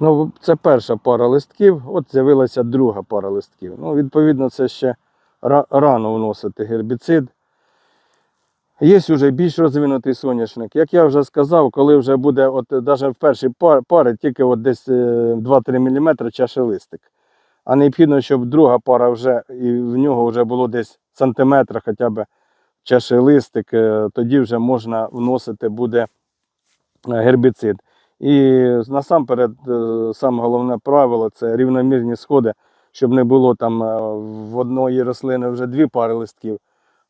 Ну, це перша пара листків, от з'явилася друга пара листків. Ну, відповідно, це ще рано вносити гербіцид. Є вже більш розвинутий соняшник. Як я вже сказав, коли вже буде, от навіть в першій парі тільки от десь е, 2-3 мм чашелистик. А необхідно, щоб друга пара вже і в нього вже було десь сантиметра хоча б чашелистик, е, тоді вже можна вносити буде е, гербіцид. І насамперед, е, саме головне правило це рівномірні сходи, щоб не було там е, в одної рослини вже дві пари листків,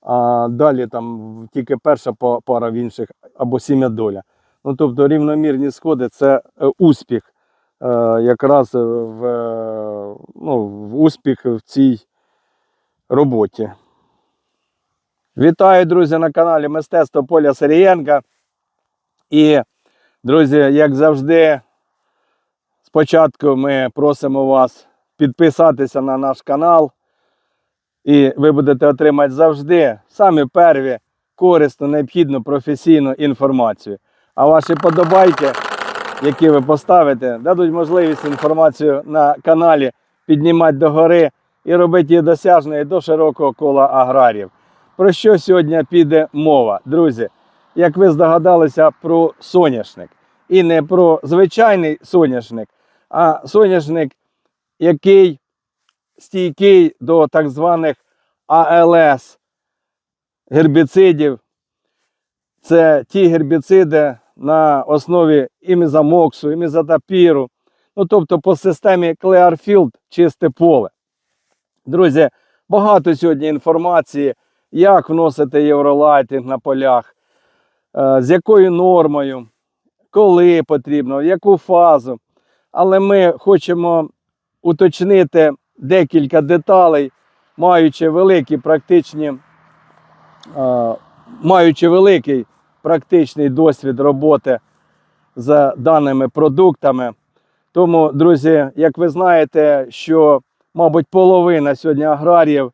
а далі там тільки перша пара в інших або сім'я доля. Ну, тобто рівномірні сходи це е, успіх, якраз в, ну, в успіх в цій роботі. Вітаю, друзі, на каналі Мистецтво Поля Сирієнка. І Друзі, як завжди, спочатку ми просимо вас підписатися на наш канал, і ви будете отримати завжди самі перві корисну, необхідну професійну інформацію. А ваші подобайки, які ви поставите, дадуть можливість інформацію на каналі піднімати догори і робити її досяжною до широкого кола аграріїв. Про що сьогодні піде мова, друзі? Як ви здогадалися, про соняшник. І не про звичайний соняшник, а соняшник, який стійкий до так званих АЛС гербіцидів. Це ті гербіциди на основі імізамоксу, імізотапіру, ну тобто по системі Clearfield чисте поле. Друзі, багато сьогодні інформації, як вносити євролайтинг на полях з якою нормою, коли потрібно, в яку фазу. Але ми хочемо уточнити декілька деталей, маючи великі практичні, е, маючи великий практичний досвід роботи з даними продуктами. Тому, друзі, як ви знаєте, що, мабуть, половина сьогодні аграріїв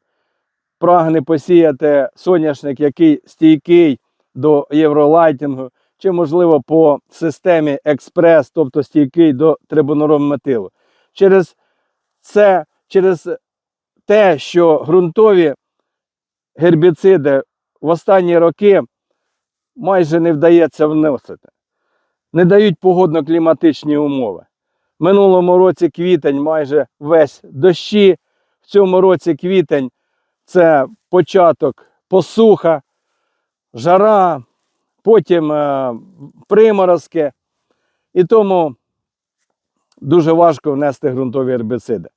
прагне посіяти соняшник, який стійкий до євролайтингу, чи, можливо, по системі експрес, тобто стійкий до трибунором-метилу. Через це, через те, що ґрунтові гербіциди в останні роки майже не вдається вносити, не дають погодно-кліматичні умови. Минулому році квітень майже весь дощі, в цьому році квітень це початок посуха, жара, потім е, приморозки. І тому дуже важко внести ґрунтові гербіциди.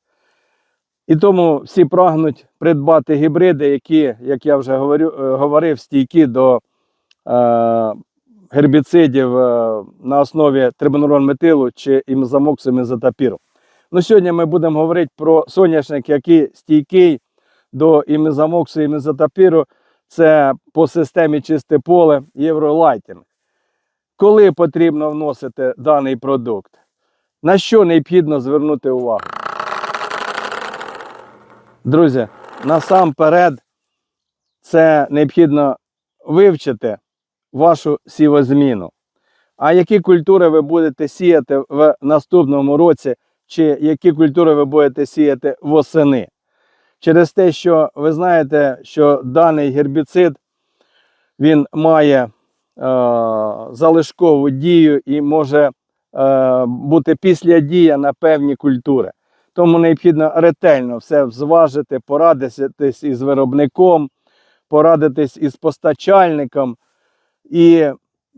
І тому всі прагнуть придбати гібриди, які, як я вже говорю, е, говорив, стійкі до е, гербіцидів е, на основі трибунурон метилу чи імзамоксу імезотапіру. Ну, сьогодні ми будемо говорити про соняшник, який стійкий до імезамоксу імезотапіру це по системі чисте поле Євролайтінг. Коли потрібно вносити даний продукт? На що необхідно звернути увагу? Друзі, насамперед це необхідно вивчити вашу сівозміну. А які культури ви будете сіяти в наступному році, чи які культури ви будете сіяти восени? Через те, що ви знаєте, що даний гербіцид він має е, залишкову дію і може е, бути після дія на певні культури. Тому необхідно ретельно все зважити, порадитись із виробником, порадитись із постачальником і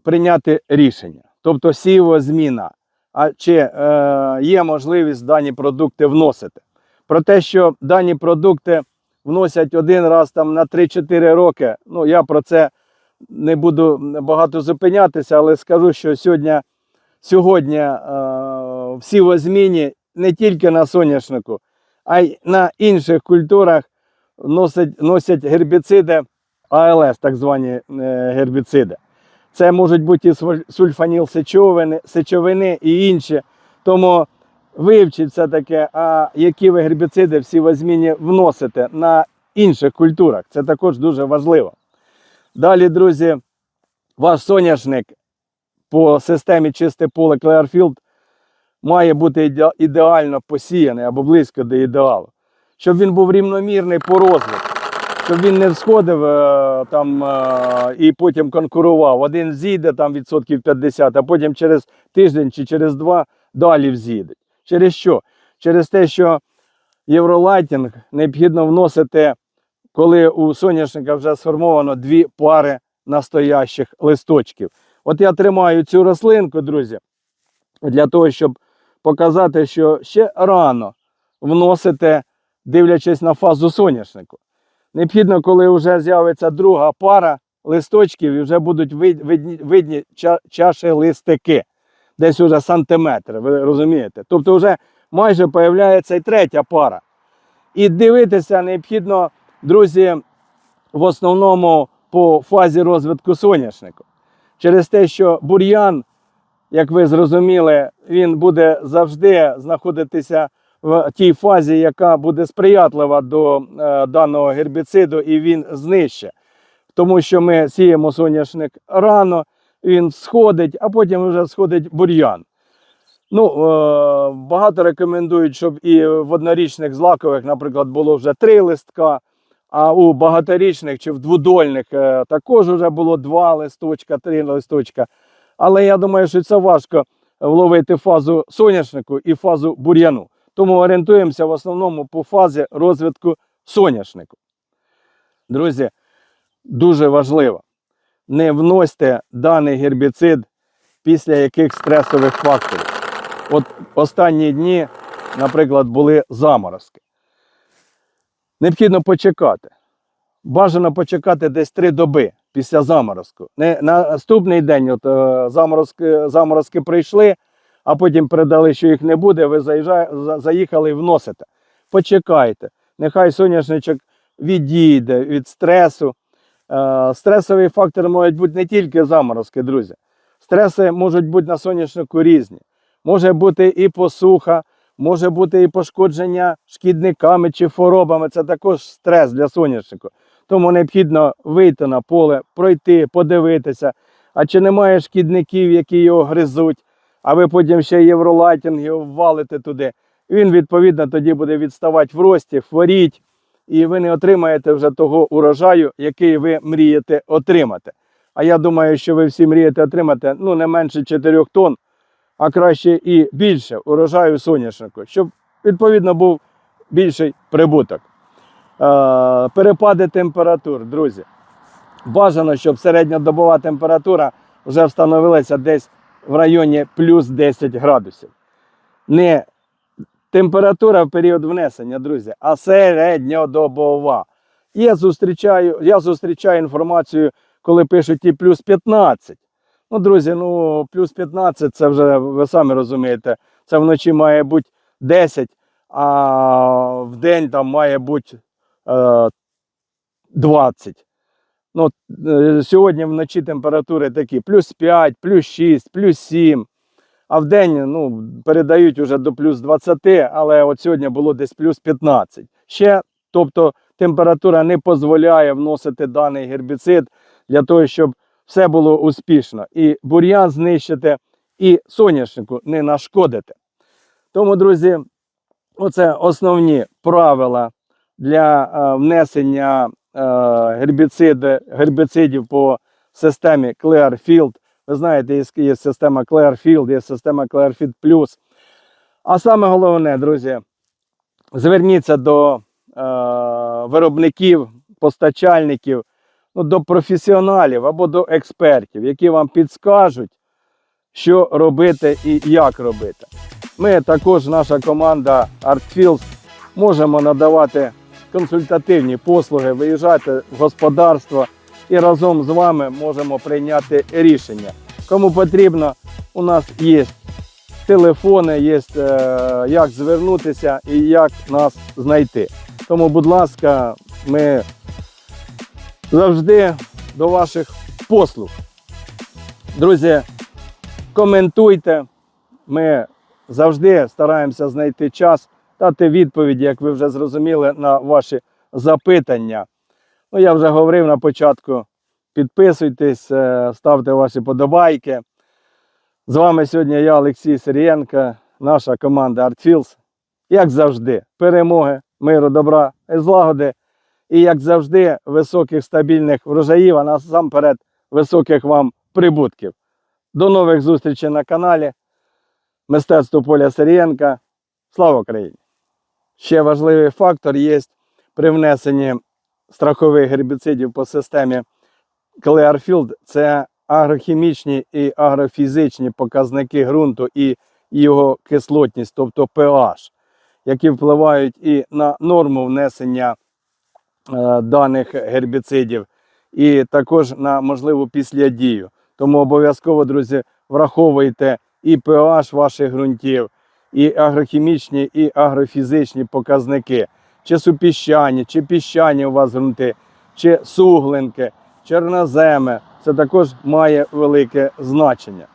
прийняти рішення. Тобто сівозміна. А чи е, є можливість дані продукти вносити? Про те, що дані продукти вносять один раз там на 3-4 роки. Ну, я про це не буду багато зупинятися, але скажу, що сьогодні, сьогодні е, всі возміні не тільки на соняшнику, а й на інших культурах носять, носять гербіциди АЛС, так звані е, гербіциди. Це можуть бути і суль- сульфаніл сечовини, сечовини і інші. Тому вивчіть все таке, а які ви гербіциди всі возміні вносите на інших культурах. Це також дуже важливо. Далі, друзі, ваш соняшник по системі чисте поле Clearfield має бути ідеально посіяний або близько до ідеалу. Щоб він був рівномірний по розвитку, щоб він не всходив е, там е, і потім конкурував. Один зійде там відсотків 50, а потім через тиждень чи через два далі взійде. Через що? Через те, що євролайтінг необхідно вносити, коли у соняшника вже сформовано дві пари настоящих листочків. От я тримаю цю рослинку, друзі, для того, щоб показати, що ще рано вносите, дивлячись на фазу соняшнику. Необхідно, коли вже з'явиться друга пара листочків і вже будуть видні чаші листики, десь уже сантиметри, ви розумієте? Тобто вже майже появляється і третя пара. І дивитися необхідно, друзі, в основному по фазі розвитку соняшнику. Через те, що бур'ян, як ви зрозуміли, він буде завжди знаходитися в тій фазі, яка буде сприятлива до е, даного гербіциду, і він знищить. Тому що ми сіємо соняшник рано, він сходить, а потім вже сходить бур'ян. Ну, е, багато рекомендують, щоб і в однорічних злакових, наприклад, було вже три листка, а у багаторічних чи в двудольних е, також вже було два листочка, три листочка. Але я думаю, що це важко вловити фазу соняшнику і фазу бур'яну. Тому орієнтуємося в основному по фазі розвитку соняшнику. Друзі, дуже важливо, не вносьте даний гербіцид після яких стресових факторів. От останні дні, наприклад, були заморозки. Необхідно почекати. Бажано почекати десь три доби після заморозку. Не наступний день от, е, заморозки, заморозки прийшли, а потім передали, що їх не буде, ви заїжджає, за- заїхали і вносите. Почекайте. Нехай соняшничок відійде від стресу. Е, стресовий фактор можуть бути не тільки заморозки, друзі. Стреси можуть бути на соняшнику різні. Може бути і посуха, може бути і пошкодження шкідниками чи хворобами. Це також стрес для соняшнику. Тому необхідно вийти на поле, пройти, подивитися. А чи немає шкідників, які його гризуть, а ви потім ще євролайтінг його ввалите туди. Він, відповідно, тоді буде відставати в рості, хворіть, і ви не отримаєте вже того урожаю, який ви мрієте отримати. А я думаю, що ви всі мрієте отримати ну, не менше 4 тонн, а краще і більше урожаю соняшнику, щоб відповідно був більший прибуток. Е, перепади температур, друзі. Бажано, щоб середньодобова температура вже встановилася десь в районі плюс 10 градусів. Не температура в період внесення, друзі, а середньодобова. Я зустрічаю, я зустрічаю інформацію, коли пишуть і плюс 15. Ну, друзі, ну плюс 15 це вже, ви самі розумієте, це вночі має бути 10, а в день там має бути е, 20. Ну, е, сьогодні вночі температури такі плюс 5, плюс 6, плюс 7. А в день ну, передають вже до плюс 20, але от сьогодні було десь плюс 15. Ще, тобто температура не дозволяє вносити даний гербіцид для того, щоб все було успішно. І бур'ян знищити, і соняшнику не нашкодити. Тому, друзі, оце основні правила для е, внесення е, гербіциди, гербіцидів по системі Clearfield. Ви знаєте, є, система Clearfield, є система Clearfield Plus. А саме головне, друзі, зверніться до е, виробників, постачальників, ну, до професіоналів або до експертів, які вам підскажуть, що робити і як робити. Ми також, наша команда ArtFields, можемо надавати консультативні послуги, виїжджати в господарство і разом з вами можемо прийняти рішення. Кому потрібно, у нас є телефони, є е, як звернутися і як нас знайти. Тому, будь ласка, ми завжди до ваших послуг. Друзі, коментуйте. Ми завжди стараємося знайти час, дати відповіді, як ви вже зрозуміли, на ваші запитання. Ну, я вже говорив на початку. Підписуйтесь, е, ставте ваші подобайки. З вами сьогодні я, Олексій Сирієнко, наша команда ArtFields. Як завжди, перемоги, миру, добра і злагоди. І як завжди, високих стабільних врожаїв, а насамперед високих вам прибутків. До нових зустрічей на каналі. Мистецтво Поля Сирієнка. Слава Україні! Ще важливий фактор є при внесенні страхових гербіцидів по системі Clearfield – це агрохімічні і агрофізичні показники ґрунту і його кислотність, тобто pH, які впливають і на норму внесення е, даних гербіцидів, і також на можливу післядію. Тому обов'язково, друзі, враховуйте і pH ваших ґрунтів, і агрохімічні, і агрофізичні показники, чи супіщані, чи піщані у вас ґрунти, чи суглинки, чорноземи. Це також має велике значення.